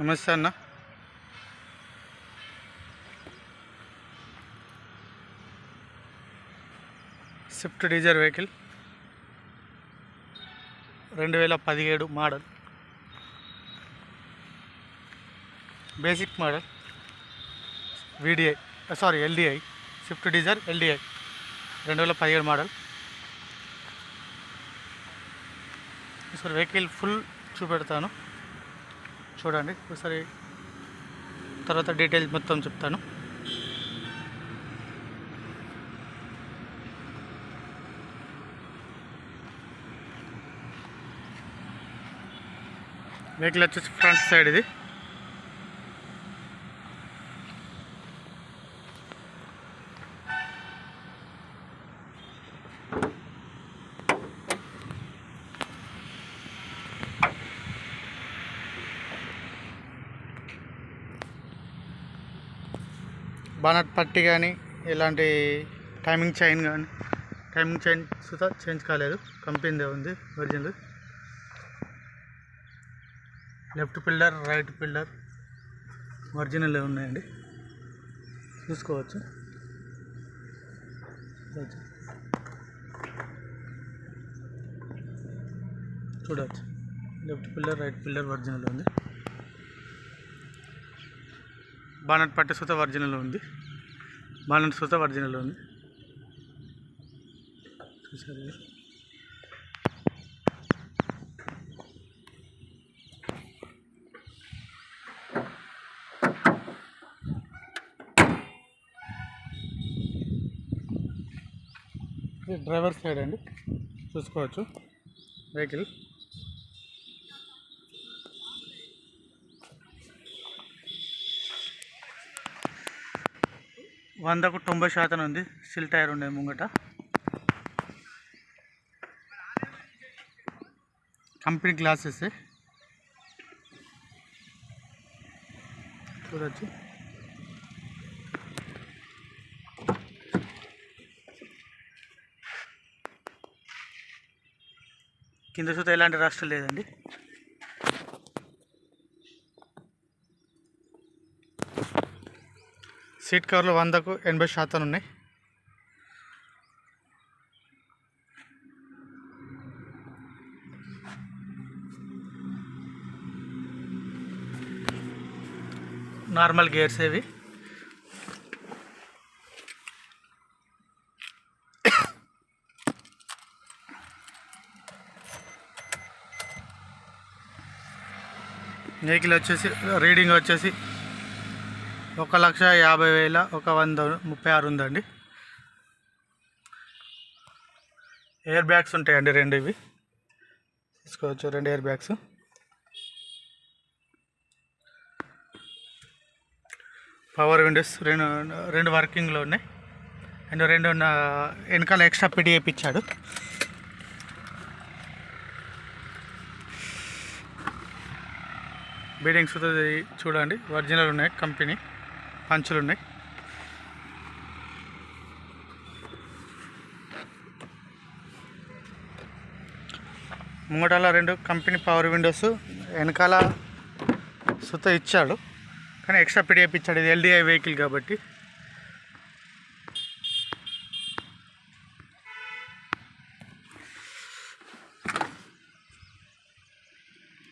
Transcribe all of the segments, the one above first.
నమస్తే అన్న. Swift diesel vehicle. రెండు వేల పదిహేడు model. Basic model. VDI sorry LDI. Swift diesel LDI. రెండు వేల పదిహేడు మోడల్. సార్ వెహికల్ ఫుల్ చూపెడతాను. చూడండి. ఒకసారి తర్వాత డీటెయిల్స్ మొత్తం చెప్తాను. వెహికల్ వచ్చేసి ఫ్రంట్ సైడ్ ఇది. బానట్ పట్టి కానీ ఇలాంటి టైమింగ్ చైన్ కానీ టైమింగ్ చైన్ సుతా చేంజ్ కాలేదు. కంపెనీదే ఉంది original. Left pillar right pillar original ఉన్నాయండి. చూసుకోవచ్చు. చూడవచ్చు left pillar right pillar original ఉంది. బానట్ పట్టు సుత ఒరిజినల్ ఉంది. బానట్ సుత ఒరిజినల్ ఉంది. చూసారు? ఇది డ్రైవర్ సైడ్ అండి. చూసుకోవచ్చు. వెహికల్. వందకు తొంభై శాతం ఉంది. సిల్ టైర్ ఉండే ముంగట. Company glasses. చూడొచ్చు. కింద చూస్తే ఎలాంటి రాష్ట్రం లేదండి. సీట్ కవర్లు వందకు ఎనభై శాతం ఉన్నాయి. నార్మల్ గేర్స్ ఇవి. వెహికల్ వచ్చేసి రీడింగ్ వచ్చేసి ఒక లక్ష యాభై వేల ఒక వంద ముప్పై ఆరు ఉందండి. ఎయిర్ బ్యాగ్స్ ఉంటాయండి రెండు ఇవి. తీసుకోవచ్చు రెండు ఎయిర్ బ్యాగ్స్ పవర్ విండోస్ రెండు రెండు వర్కింగ్లో ఉన్నాయి. అండ్ రెండు వెనకాల ఎక్స్ట్రా పిడి వేయించాడు బీడింగ్స్ చూడండి ఒరిజినల్ ఉన్నాయి కంపెనీ పంచులు ఉన్నాయి ముంగటాల రెండు కంపెనీ పవర్ విండోస్ వెనకాల సుత ఇచ్చాడు. కానీ ఎక్స్ట్రా పిడిఎఫ్ ఇచ్చాడు. ఇది ఎల్డిఐ వెహికల్ కాబట్టి.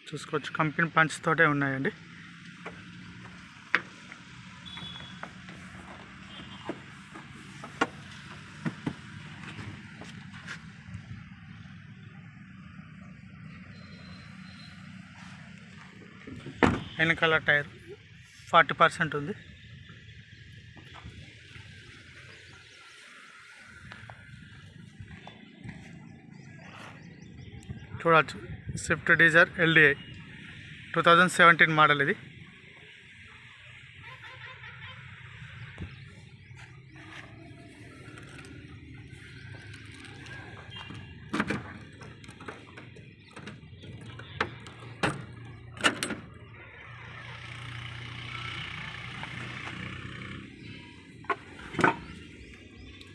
చూసుకోవచ్చు. కంపెనీ పంచ్ తోటే ఉన్నాయండి. వెనకాల టైర్ ఫార్టీ పర్సెంట్ ఉంది. చూడవచ్చు Swift diesel LDI. Two thousand seventeen model ఇది.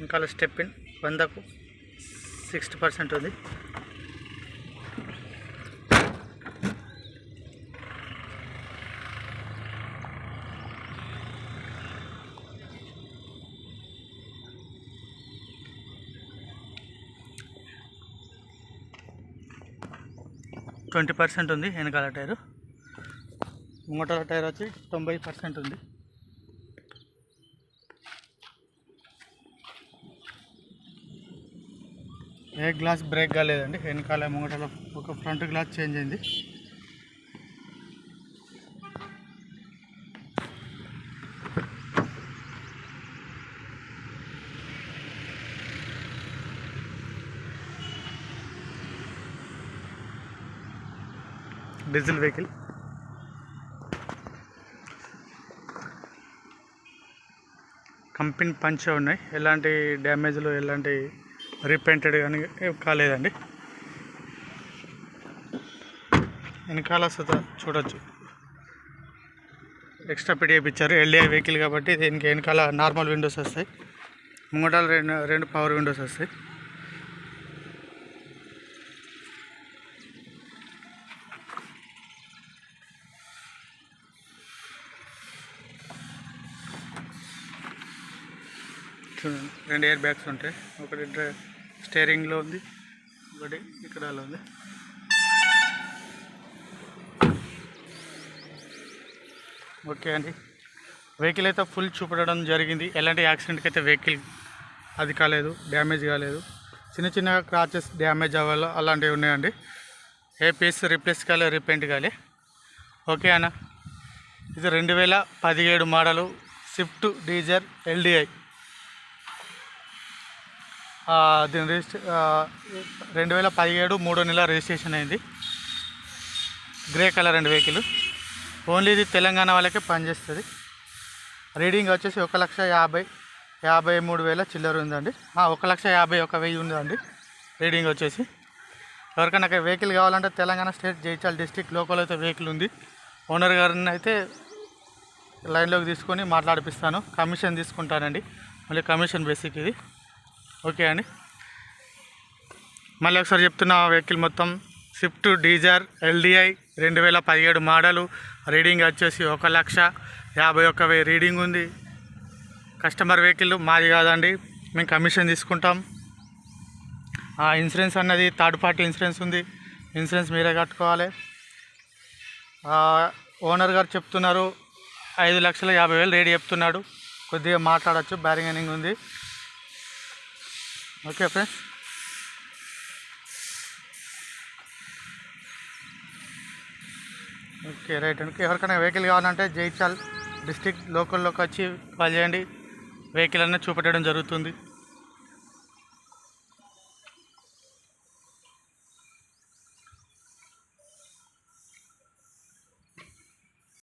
ఇంకా స్టెప్పిన్ వందకు సిక్స్టీ పర్సెంట్ ఉంది. ట్వంటీ పర్సెంట్ ఉంది వెనకాల టైరు. ముంగటాల టైర్ వచ్చి తొంభై పర్సెంట్ ఉంది. ఏ గ్లాస్ బ్రేక్ కాలేదండి. వెనకాల ముంగటల ఒక ఫ్రంట్ గ్లాస్ చేంజ్ అయింది. Diesel vehicle. కంపెనీ పంచే ఉన్నాయి. ఎలాంటి డ్యామేజ్లు ఎలాంటి రీపెయింటెడ్ కానీ కాలేదండి. వెనకాల సుత చూడొచ్చు. ఎక్స్ట్రా పిడి వేయించారు ఎల్డిఐ వెహికల్ కాబట్టి దీనికి వెనకాల నార్మల్ విండోస్ వస్తాయి. ముంగటాలు రెండు రెండు పవర్ విండోస్ వస్తాయి. చూడండి రెండు ఎయిర్ బ్యాగ్స్ ఉంటాయి. ఒకటి స్టేరింగ్లో ఉంది ఒకటి ఇక్కడ ఉంది. ఓకే అండి. వెహికల్ అయితే ఫుల్ చూపడం జరిగింది. ఎలాంటి యాక్సిడెంట్కి అయితే వెహికల్ అది కాలేదు డ్యామేజ్ కాలేదు. చిన్న చిన్న క్రాచెస్ డ్యామేజ్ అవ్వాలి అలాంటివి ఉన్నాయండి. ఏ పీస్ రిప్లేస్ కాలే రీపెయింట్ కాలే. ఓకే అన్న. ఇది రెండు వేల పదిహేడు మోడలు స్విఫ్ట్ డీజర్ ఎల్డిఐ. దీని రిజిస్ట్రే రెండు వేల పదిహేడు మూడో నెల రిజిస్ట్రేషన్ అయింది. Grey colour and vehicle. Only ఇది తెలంగాణ వాళ్ళకే పనిచేస్తుంది. రీడింగ్ వచ్చేసి ఒక లక్ష యాభై యాభై మూడు వేల చిల్లర ఉందండి. ఒక లక్ష యాభై ఒక వెయ్యి ఉందండి రీడింగ్ వచ్చేసి. ఎవరికైనా వెహికల్ కావాలంటే తెలంగాణ స్టేట్ జైచాల్ డిస్టిక్ లోకల్ అయితే వెహికల్ ఉంది. ఓనర్ గారిని అయితే లైన్లోకి తీసుకొని మాట్లాడిపిస్తాను. కమిషన్ తీసుకుంటానండి. మళ్ళీ కమిషన్ బేసిక్ ఇది. ఓకే అండి. మళ్ళీ ఒకసారి చెప్తున్న వెహికల్ మొత్తం స్విఫ్ట్ డీజర్ ఎల్డిఐ రెండు వేల పదిహేడు మోడలు. రీడింగ్ వచ్చేసి ఒక లక్ష యాభై ఒక్క వెయ్యి రీడింగ్ ఉంది. కస్టమర్ వెహికల్ మాది కాదండి మేము కమిషన్ తీసుకుంటాం. ఆ ఇన్సూరెన్స్ అన్నది థర్డ్ పార్టీ ఇన్సూరెన్స్ ఉంది ఇన్సూరెన్స్ మీరే కట్టుకోవాలి. ఓనర్ గారు చెప్తున్నారు ఐదు లక్షల యాభై వేలు రేట్ చెప్తున్నాడు. కొద్దిగా మాట్లాడచ్చు బ్యారింగ్ ఉంది. Okay friends. ఓకే రైట్ అండి. ఎవరికైనా వెహికల్ కావాలంటే జైచాల్ డిస్టిక్ లోకల్లోకి వచ్చి కాల్ చేయండి. వెహికల్ అన్నీ చూపెట్టడం జరుగుతుంది.